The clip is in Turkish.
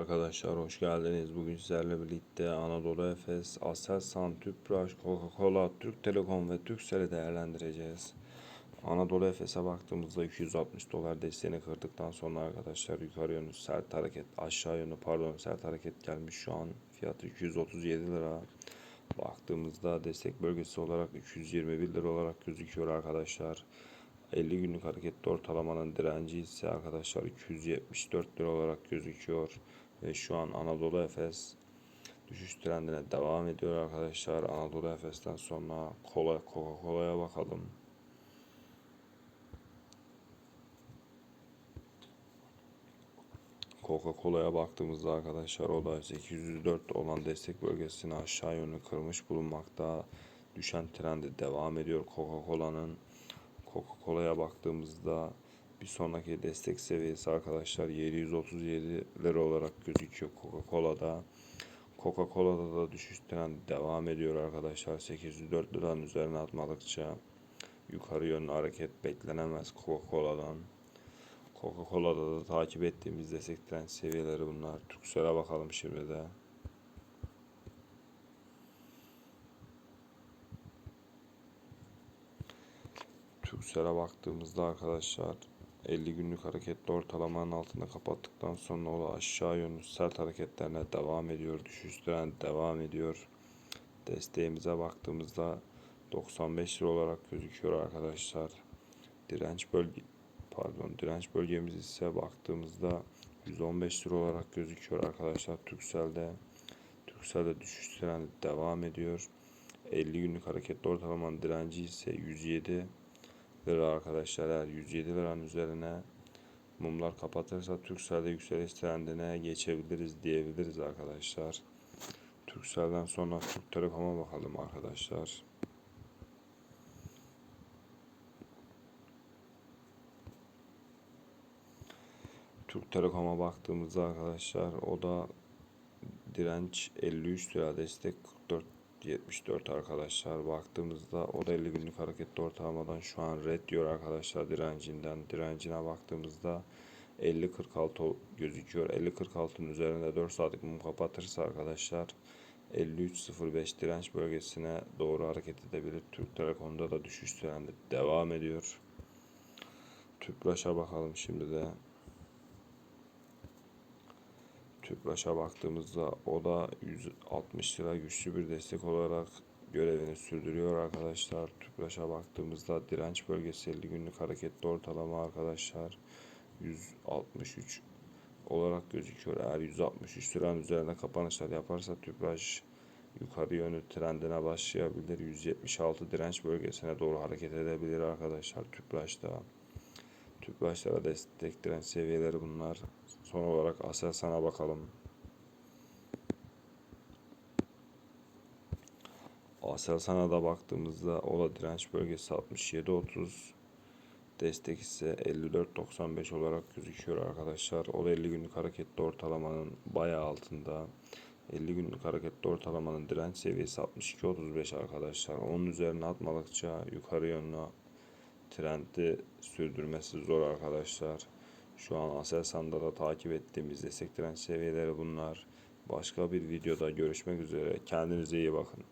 Arkadaşlar hoş geldiniz. Bugün sizlerle birlikte Anadolu Efes, Aselsan, Tüpraş, Coca-Cola, Türk Telekom ve Turkcell'i değerlendireceğiz. Anadolu Efes'e baktığımızda 260 dolar desteğini kırdıktan sonra arkadaşlar yukarı yönlü sert hareket, aşağı yönlü pardon sert hareket gelmiş şu an. Fiyatı 237 lira. Baktığımızda destek bölgesi olarak 221 lira olarak gözüküyor arkadaşlar. 50 günlük hareketli ortalamanın direnci ise arkadaşlar 274 lira olarak gözüküyor. Ve şu an Anadolu Efes düşüş trendine devam ediyor arkadaşlar. Anadolu Efes'ten sonra kola Coca-Cola'ya bakalım. Coca-Cola'ya baktığımızda arkadaşlar o da 804 olan destek bölgesini aşağı yönlü kırmış bulunmakta. Düşen trendi devam ediyor Coca-Cola'nın. Coca-Cola'ya baktığımızda bir sonraki destek seviyesi arkadaşlar 737 lira olarak gözüküyor Coca-Cola'da. Coca-Cola'da da düşüş trendi devam ediyor arkadaşlar. 804 liranın üzerine atmadıkça yukarı yönlü hareket beklenemez Coca-Cola'dan. Coca-Cola'da da takip ettiğimiz destek trend seviyeleri bunlar. Turkcell'e bakalım şimdi de. Turkcell'e baktığımızda arkadaşlar 50 günlük hareketli ortalamanın altında kapattıktan sonra o aşağı yönlü sert hareketlerine devam ediyor. Düşüş trend devam ediyor. Desteğimize baktığımızda 95 lira olarak gözüküyor arkadaşlar. Direnç bölge pardon direnç bölgemiz ise baktığımızda 115 lira olarak gözüküyor arkadaşlar Turkcell'de. Turkcell'de düşüş trendi devam ediyor. 50 günlük hareketli ortalamanın direnci ise 107 lira arkadaşlar. Eğer 107 liranın üzerine mumlar kapatırsa Turkcell'de yükseliş trendine geçebiliriz diyebiliriz arkadaşlar. Turkcell'den sonra Türk Telekom'a bakalım arkadaşlar. Türk Telekom'a baktığımızda arkadaşlar o da direnç 53 lira destek 44 74 arkadaşlar baktığımızda o da 50 günlük hareketli ortalamadan şu an red diyor arkadaşlar direncinden direncine baktığımızda 50-46 gözüküyor 50-46'nın üzerinde 4 saatlik mum kapatırsa arkadaşlar 53.05 direnç bölgesine doğru hareket edebilir. Türk Telekom'da da düşüş trendi devam ediyor. Tüpraş'a bakalım şimdi de. Tüpraş'a baktığımızda o da 160 lira güçlü bir destek olarak görevini sürdürüyor arkadaşlar. Tüpraş'a baktığımızda direnç bölgesi 50 günlük hareketli ortalama arkadaşlar 163 olarak gözüküyor. Eğer 163 liranın üzerinde kapanışlar yaparsa Tüpraş yukarı yönlü trendine başlayabilir. 176 direnç bölgesine doğru hareket edebilir arkadaşlar Tüpraş'ta. Tüpraşlara destek direnç seviyeleri bunlar. Son olarak Aselsan'a bakalım. Aselsan'a da baktığımızda ola direnç bölgesi 67.30 destek ise 54.95 olarak gözüküyor arkadaşlar. O da 50 günlük hareketli ortalamanın bayağı altında. 50 günlük hareketli ortalamanın direnç seviyesi 62.35 arkadaşlar. Onun üzerine atmadıkça yukarı yönlü trendi sürdürmesi zor arkadaşlar. Şu an Aselsan'da da takip ettiğimiz destek direnç seviyeleri bunlar. Başka bir videoda görüşmek üzere. Kendinize iyi bakın.